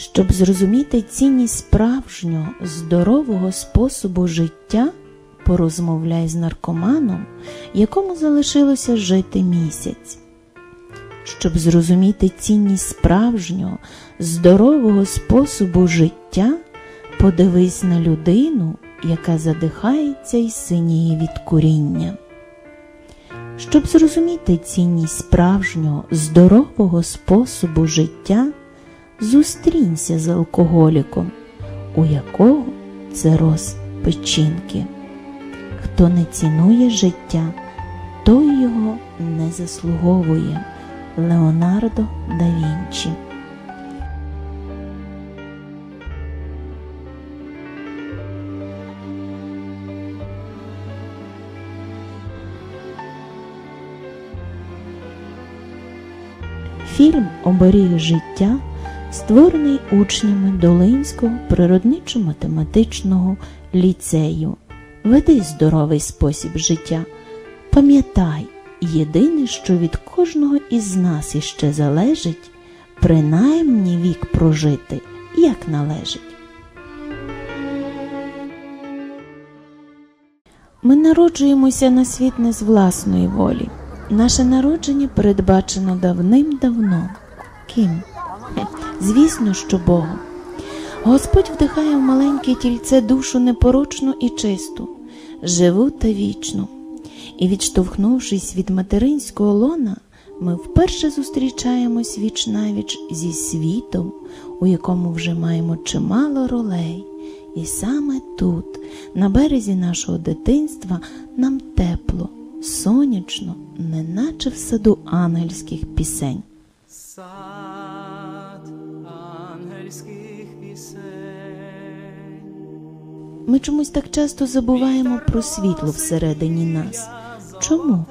Щоб зрозуміти цінність справжнього здорового способу життя, порозмовляй з наркоманом, якому залишилося жити місяць. Щоб зрозуміти цінність справжнього здорового способу життя, подивись на людину, яка задихається і синіє від куріння. Щоб зрозуміти цінність справжнього здорового способу життя, зустрінься з алкоголіком, у якого це роз печінки. Хто не цінує життя, той його не заслуговує. Леонардо да Вінчі Фільм Оберіг життя створений учнями Долинського природничо-математичного ліцею. Веди здоровий спосіб життя. Пам'ятай, єдине, що від кожного із нас іще залежить, принаймні вік прожити, як належить. Ми народжуємося на світ не з власної волі. Наше народження передбачено давним-давно. Ким? Звісно, що Богом. Господь вдихає в маленьке тільце душу непорочну і чисту, живу та вічну. І, відштовхнувшись від материнського лона, ми вперше зустрічаємось віч навіч зі світом, у якому вже маємо чимало ролей. І саме тут, на березі нашого дитинства, нам тепло, сонячно, неначе в саду ангельських пісень. Сад ангельських пісень. Ми чомусь так часто забуваємо про світло всередині нас. Чому?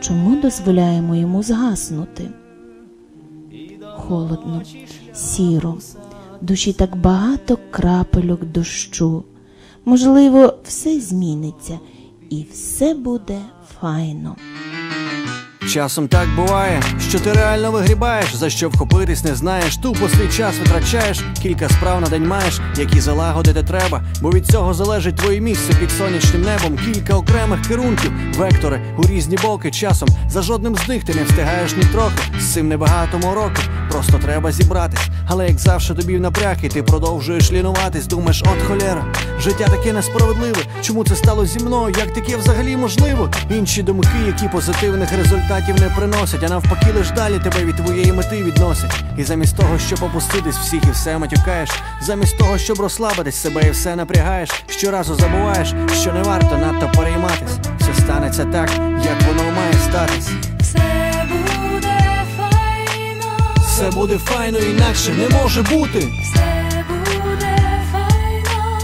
Чому дозволяємо йому згаснути? Холодно, сіро, душі так багато крапельок дощу. Можливо, все зміниться і все буде файно. Часом так буває, що ти реально вигрібаєш, за що вхопитись не знаєш, тупо свій час витрачаєш, кілька справ на день маєш, які залагодити треба, бо від цього залежить твоє місце під сонячним небом, кілька окремих керунків, вектори у різні боки. Часом за жодним з них ти не встигаєш ні трохи. З цим небагато мороки, просто треба зібратись. Але як завжди тобі в і ти продовжуєш лінуватись, думаєш, от холєра, життя таке несправедливе. Чому це стало зі мною? Як таке взагалі можливо? Інші думки, які позитивних результатів не приносять, а навпаки, лиш далі тебе від твоєї мети відносять. І замість того, щоб опуститись, всіх і все матюкаєш, замість того, щоб розслабитись, себе і все напрягаєш, щоразу забуваєш, що не варто надто перейматись. Все станеться так, як воно має статись. Все буде файно, інакше не може бути. все буде файно,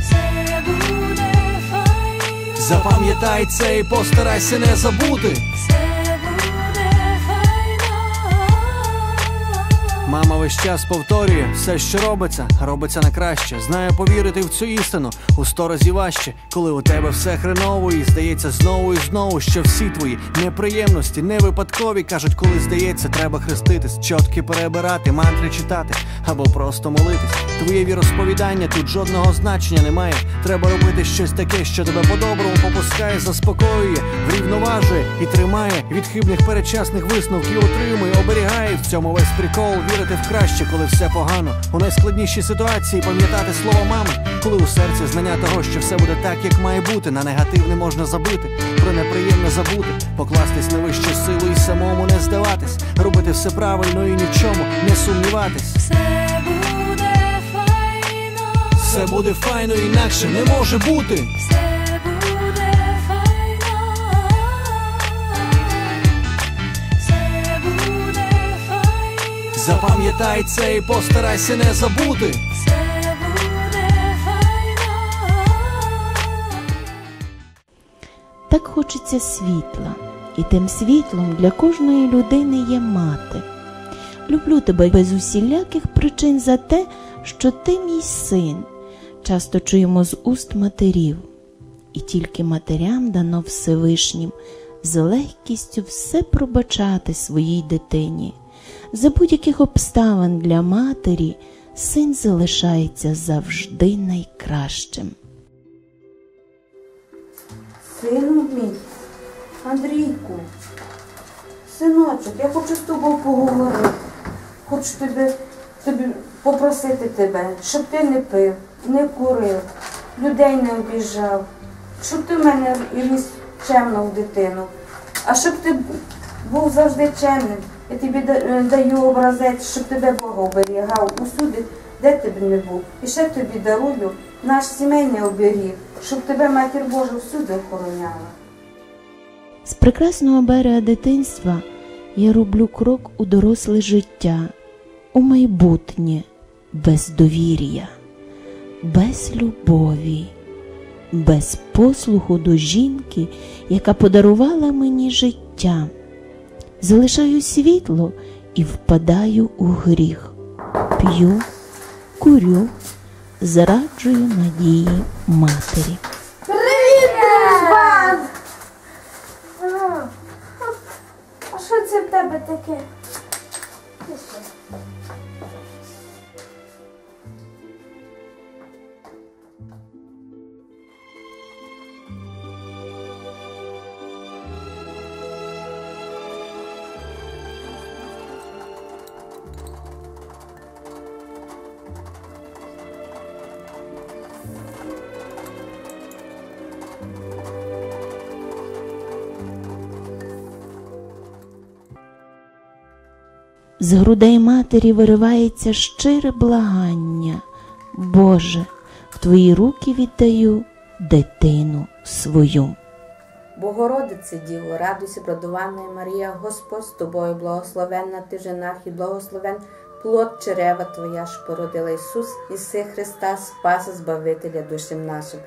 все буде файно, Запам'ятай це і постарайся не забути. Мама весь час повторює, все, що робиться, робиться на краще. Знає повірити в цю істину у сто разів важче, коли у тебе все хреново і здається знову і знову, що всі твої неприємності не випадкові. кажуть, коли здається, треба хреститись, чотки перебирати, мантри читати або просто молитись. Твоє віросповідання тут жодного значення немає. Треба робити щось таке, що тебе по-доброму попускає, заспокоює, врівноважує і тримає від хибних передчасних висновків, отримує, оберігає в цьому весь прикол, вірити в краще, коли все погано. У найскладнішій ситуації пам'ятати слово мами, коли у серці знання того, що все буде так, як має бути. На негативне можна забити, про неприємне забути, покластись на вищу силу і самому не здаватись, робити все правильно і ні в чому не сумніватись. Все буде файно, Все буде файно, інакше не може бути. все Запам'ятай це і постарайся не забути. все буде файно. Так хочеться світла, і тим світлом для кожної людини є мати. Люблю тебе без усіляких причин за те, що ти мій син. Часто чуємо з уст матерів, і тільки матерям дано Всевишнім з легкістю все пробачати своїй дитині, За будь-яких обставин для матері син залишається завжди найкращим. Сину мій, Андрійку, синочок, я хочу з тобою поговорити. Хочу тобі, тобі попросити тебе, щоб ти не пив, не курив, людей не обіжав, щоб ти в мене ріс чемно в дитину, а щоб ти був завжди чемним. Я тобі е, даю образець, щоб тебе Бог оберігав усюди, де ти б не був. І ще тобі дарую наш сімейний оберіг, щоб тебе матір Божа всюди охороняла. З прекрасного берега дитинства я роблю крок у доросле життя, у майбутнє без довір'я, без любові, без послуху до жінки, яка подарувала мені життя. Залишаю світло і впадаю у гріх. П'ю, курю, зраджую надії матері. Привіт! А що це в тебе таке? З грудей матері виривається щире благання. Боже, в твої руки віддаю дитину свою. Богородице Діво, радуйся, продувана Марія, Господь з тобою, благословенна ти в жінах і благословен плод черева Твоя, що породила Ісус, Іси Христа, Спаса, Збавителя душам нашим.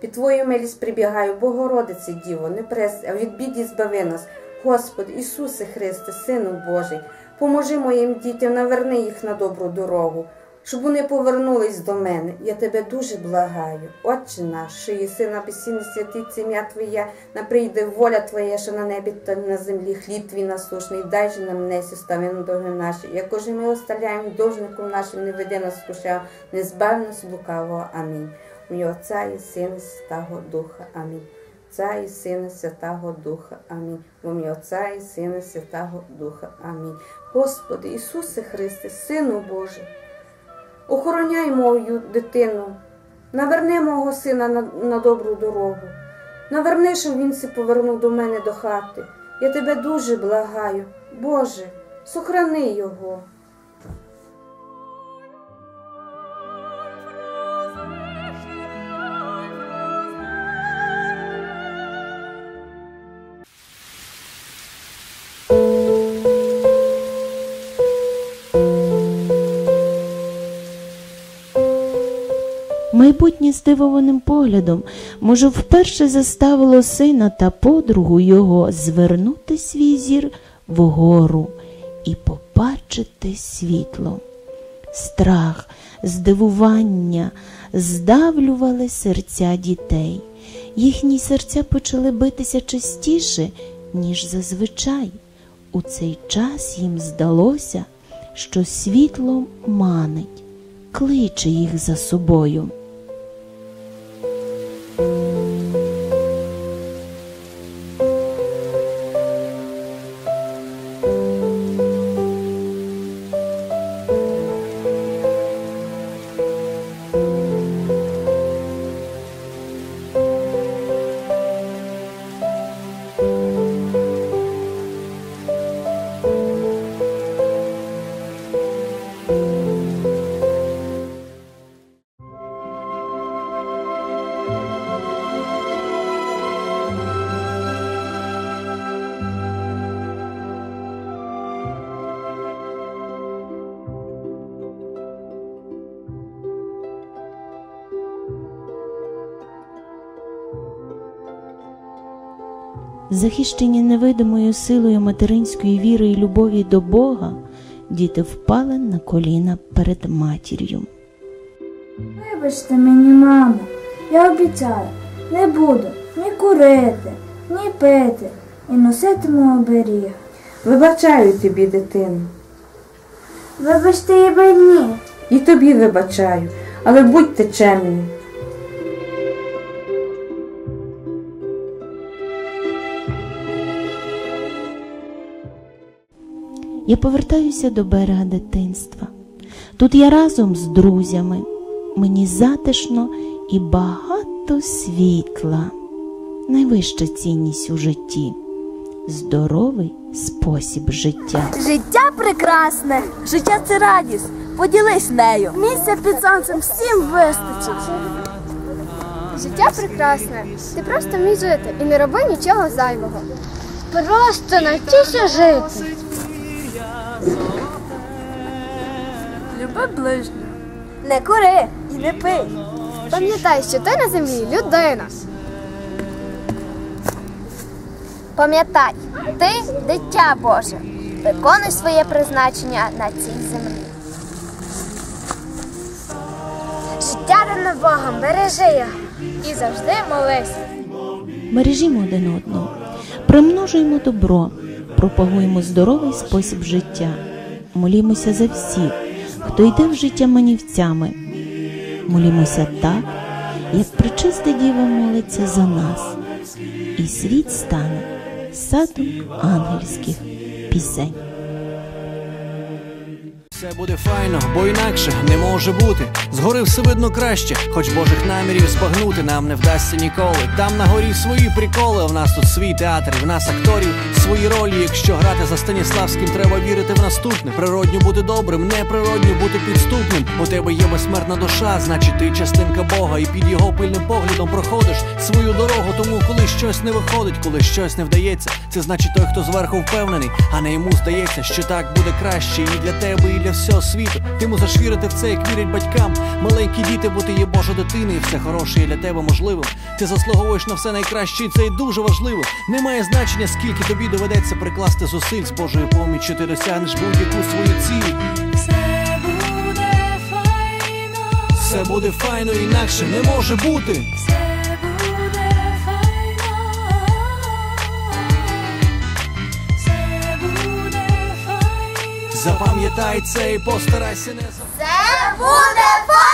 Під Твою милість прибігаю, Богородице Діво, не прес, а від біді збави нас. Господи, Ісусе Христе, Сину Божий, поможи моїм дітям, наверни їх на добру дорогу, щоб вони повернулись до мене. Я тебе дуже благаю. Отче наш, що єси на пісні святиться ім'я Твоє, на прийде воля Твоя, що на небі та на землі, хліб твій насушний, дай же нам несі ставину доги наші, якож ми оставляємо должником нашим, не веди нас скушав, не збав нас лукавого. Амінь. Ім'я Отця і Сина і Святого Духа. Амінь. Отця і Сина Святого Духа. Амінь. В ім'я Отця і Сина Святого Духа. Амінь. Господи Ісусе Христе, Сину Божий, охороняй мою дитину, наверни мого сина на, на добру дорогу. Наверни, щоб він се повернув до мене до хати. Я тебе дуже благаю. Боже, сохрани його. Майбутнє здивованим поглядом, може, вперше заставило сина та подругу його звернути свій зір вгору і побачити світло. Страх, здивування здавлювали серця дітей. Їхні серця почали битися частіше, ніж зазвичай. У цей час їм здалося, що світло манить, кличе їх за собою. Захищені невидимою силою материнської віри і любові до Бога, діти впали на коліна перед матір'ю. Вибачте мені, мамо, я обіцяю, не буду ні курити, ні пити і носитиму оберіг. Вибачаю тобі, дитину. Вибачте і мені. І тобі вибачаю, але будьте чемні. Я повертаюся до берега дитинства. Тут я разом з друзями. Мені затишно і багато світла. Найвища цінність у житті здоровий спосіб життя. Життя прекрасне, життя це радість. Поділись нею. Місця під сонцем всім вистачить. Життя прекрасне. Ти просто вмій жити і не роби нічого зайвого. Просто навчися жити. Ближнього. Не кури і не пий. Пам'ятай, що ти на землі людина. Пам'ятай, ти дитя Боже. Виконуй своє призначення на цій землі. Життя дане Богом, бережи його і завжди молись. Бережімо один одного, примножуємо добро, пропагуємо здоровий спосіб життя, молімося за всіх, хто йде в життя манівцями. Молімося так, як причиста діва молиться за нас, і світ стане садом ангельських пісень. Все буде файно, бо інакше не може бути. Згори все видно краще, хоч божих намірів збагнути нам не вдасться ніколи. Там на горі свої приколи. В нас тут свій театр, в нас акторів свої ролі. Якщо грати за Станіславським, треба вірити в наступне. Природньо бути добрим, неприродньо бути підступним. У тебе є безсмертна душа, значить ти частинка Бога, і під його пильним поглядом проходиш свою дорогу. Тому коли щось не виходить, коли щось не вдається, це значить той, хто зверху впевнений, а не йому здається, що так буде краще і для тебе, і для всього світу. Ти мусиш вірити в це, як вірять батькам. Маленькі діти, бо ти є Божа дитина, і все хороше є для тебе можливим. Ти заслуговуєш на все найкраще, і це і дуже важливо. Немає значення, скільки тобі доведеться прикласти зусиль з Божою поміччю. Ти досягнеш будь-яку свою ціль. Все буде файно, Все буде файно, інакше не може бути. Запам'ятай це і постарайся не забути. Це буде!